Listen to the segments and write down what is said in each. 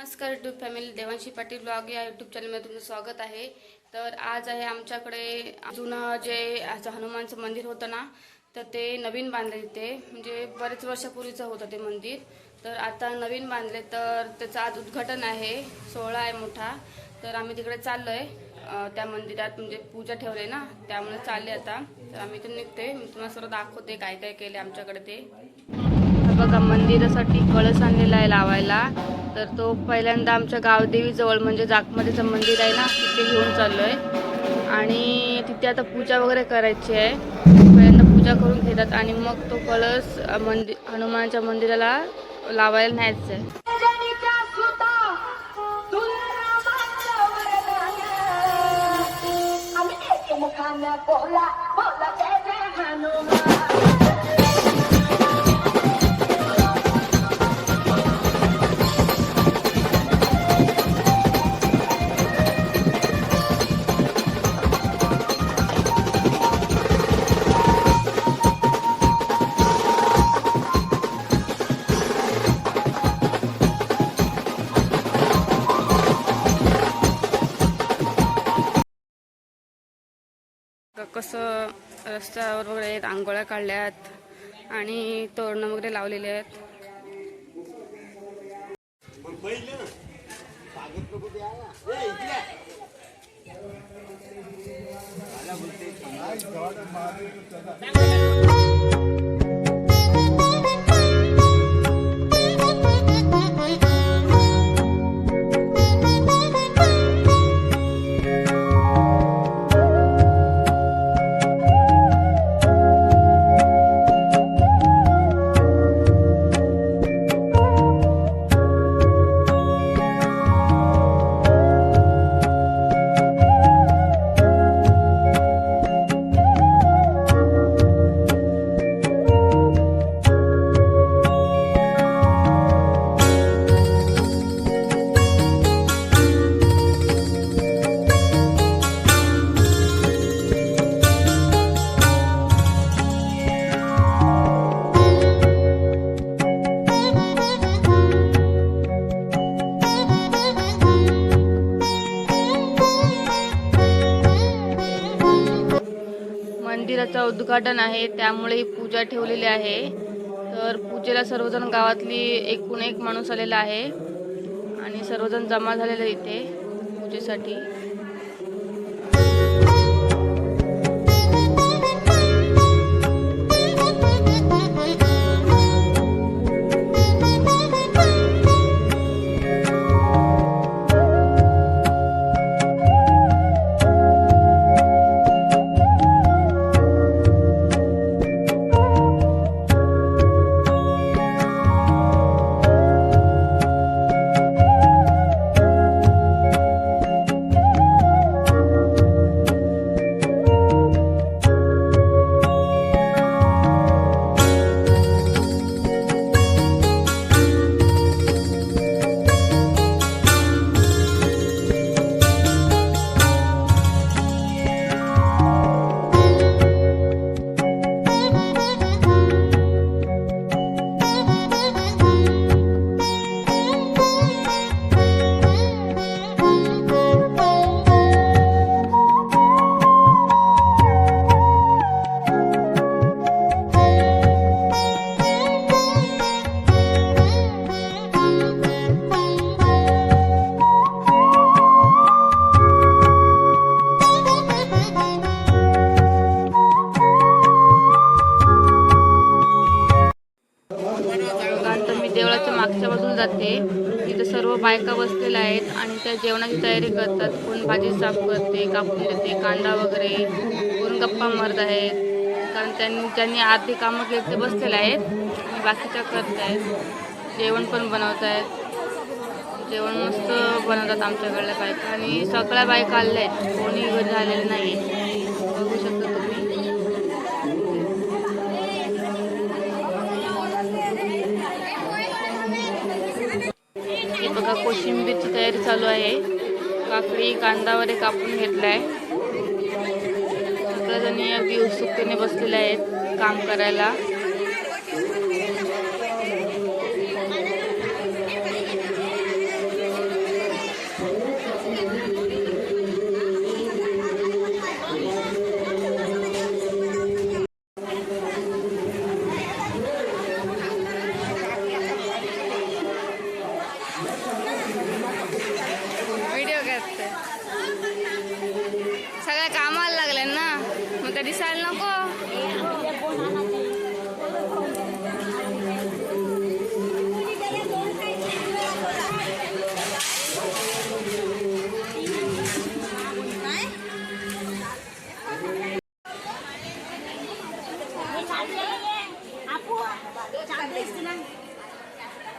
नमस्कार YouTube family Devanshi Patil blog या YouTube चॅनलमध्ये तुमचं स्वागत आहे. तर आज आहे आमच्याकडे जुनं जे हनुमानचं मंदिर होतं ना तर ते नवीन बांधले तिथे म्हणजे बरेच वर्षापूर्वीचं होतं ते मंदिर. तर आता नवीन बांधले तर त्याचं आज उद्घाटन आहे. सोहळा आहे मोठा. तर आम्ही तिकडे चाललो आहे त्या मंदिरात म्हणजे पूजा ठेवले ना त्यामुळे चालले आता. तर आम्ही इथून निघते. मी तुम्हाला सर्व दाखवते काय काय केले आमच्याकडे ते. बघा मंदिरासाठी कळस आणलेला आहे लावायला. तर तो पहिल्यांदा आमच्या गावदेवीजवळ म्हणजे जागमध्येचं मंदिर आहे ना तिथे घेऊन चाललो आहे आणि तिथे आता पूजा वगैरे करायची आहे. पहिल्यांदा पूजा करून घेतात आणि मग तो कळस मंदिर हनुमानाच्या मंदिराला लावायला न्यायचं आहे. बोला बोला जय जय हनुमान. कसं रस्त्यावर वगैरे रांगोळ्या काढल्यात आणि तोरणं वगैरे लावलेले आहेत. मंदिराचं उद्घाटन आहे त्यामुळे ही पूजा ठेवलेली आहे. तर पूजेला सर्वजण गावातली एकूण एक माणूस आलेला आहे आणि सर्वजण जमा झालेले आहे इथे पूजेसाठी. तयारी करतात. कोण भाजी साफ करते कापून देते कांदा वगैरे कोण गप्पा मारत आहेत. कारण त्यांनी ज्यांनी आधी कामं केली ते बसलेले आहेत आणि बाकीच्या करत आहेत. जेवण पण बनवत आहेत. जेवण मस्त बनवतात आमच्याकडल्या बायका आणि सगळ्या बायका आल्या आहेत. कोणी घरी नाही बघू शकता तुम्ही. हे बघा कोशिंबीरची तयारी चालू आहे. काकडी कांदा वगैरे कापून घेतलाय. सगळ्याजणी अगदी उत्सुकतेने बसलेले आहेत काम करायला.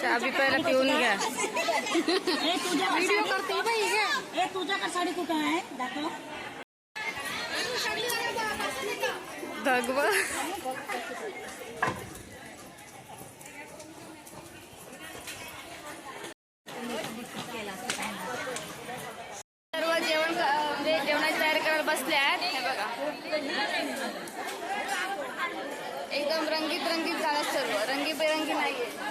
चहा बी पहिला पिऊन घ्या व्हिडिओ करते बाई हे तुझ्याकडे साडी कुठं आहे दाखव धगव सर्व जेवण क- म्हणजे जेवणाची तयारी करायला बसले आहेत हे बघा एकदम रंगीत रंगीत झाला सर्व रंगीबेरंगी नाहीये हा?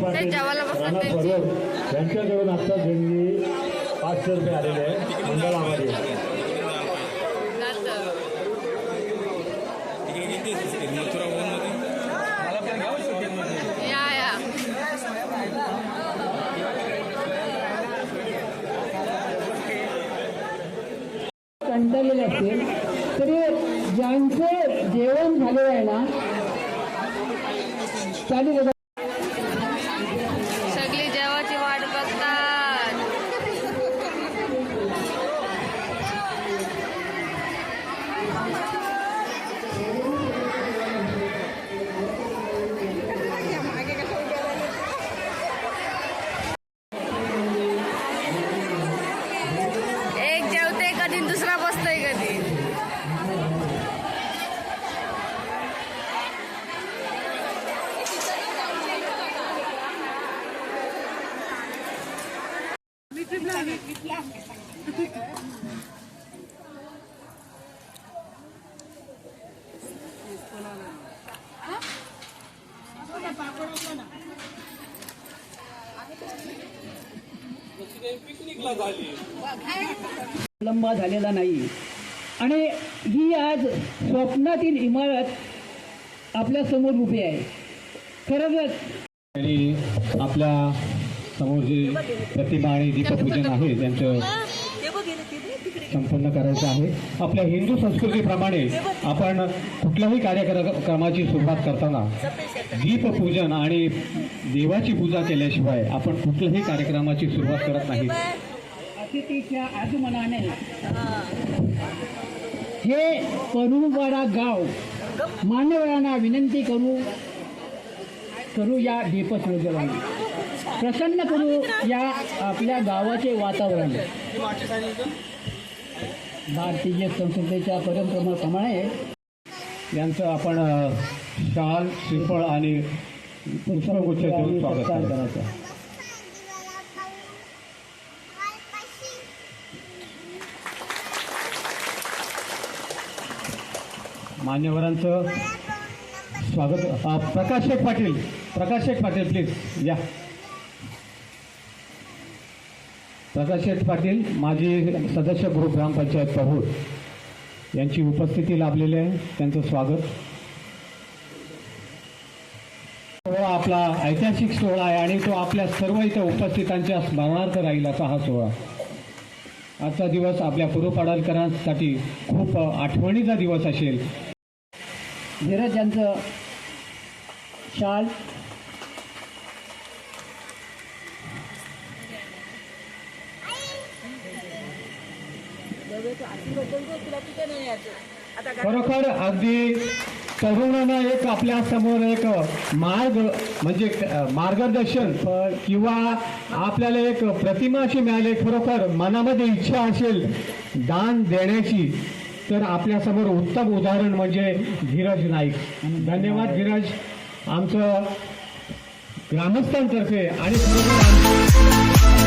पाटील राणा. सरोवर यांच्याकडून आता देणगी पाचशे रुपये आलेले आहे मंडळामध्ये कंटाळलेले असतील. तरी ज्यांचं जेवण झालेलं आहे ना चालेल. लंबा झालेला नाही. आणि ही आज स्वप्नातील इमारत आपल्यासमोर उभी आहे. खरंच आणि आपल्या समोर जी प्रतिमा आणि दीपपूजन आहे त्यांचं संपन्न करायचं आहे. आपल्या हिंदू संस्कृतीप्रमाणे आपण कुठल्याही कार्यक्रमाची सुरुवात करताना दीपपूजन आणि देवाची पूजा केल्याशिवाय आपण कुठल्याही कार्यक्रमाची सुरुवात करत नाही अतिथीच्या आगमनाने हे करुवाडा गाव मान्यवरांना विनंती करू करू या दीप प्रज्वलनाने प्रसन्न करू या आपल्या गावाचे वातावरण. भारतीय संस्कृतीच्या परंपरेप्रमाणे यांचं आपण शाल श्रीफळ आणि पुष्पगुच्छ देऊन स्वागत. करायचा. मान्यवरांचं स्वागत. प्रकाश शेठ पाटील प्रकाश शेठ पाटील प्लीज या. सदाशेठ पाटील माजी सदस्य ग्रुप ग्रामपंचायत परूर यांची उपस्थिती लाभलेली आहे. त्यांचं स्वागत. सोहळा आपला ऐतिहासिक सोहळा आहे आणि तो आपल्या सर्व इथं उपस्थितांच्या स्मरणार्थ राहील असा हा सोहळा. आजचा दिवस आपल्या पूर्वपाडालकरांसाठी खूप आठवणीचा दिवस असेल. धीरज यांचं शाल खरोखर अगदी तरुणांना एक आपल्यासमोर एक मार्ग म्हणजे मार्गदर्शन किंवा आपल्याला एक प्रतिमा अशी मिळाली खरोखर मनामध्ये इच्छा असेल दान देण्याची तर आपल्यासमोर उत्तम उदाहरण म्हणजे धीरज नाईक. धन्यवाद धीरज. आमचं ग्रामस्थांतर्फे आणि खरोखर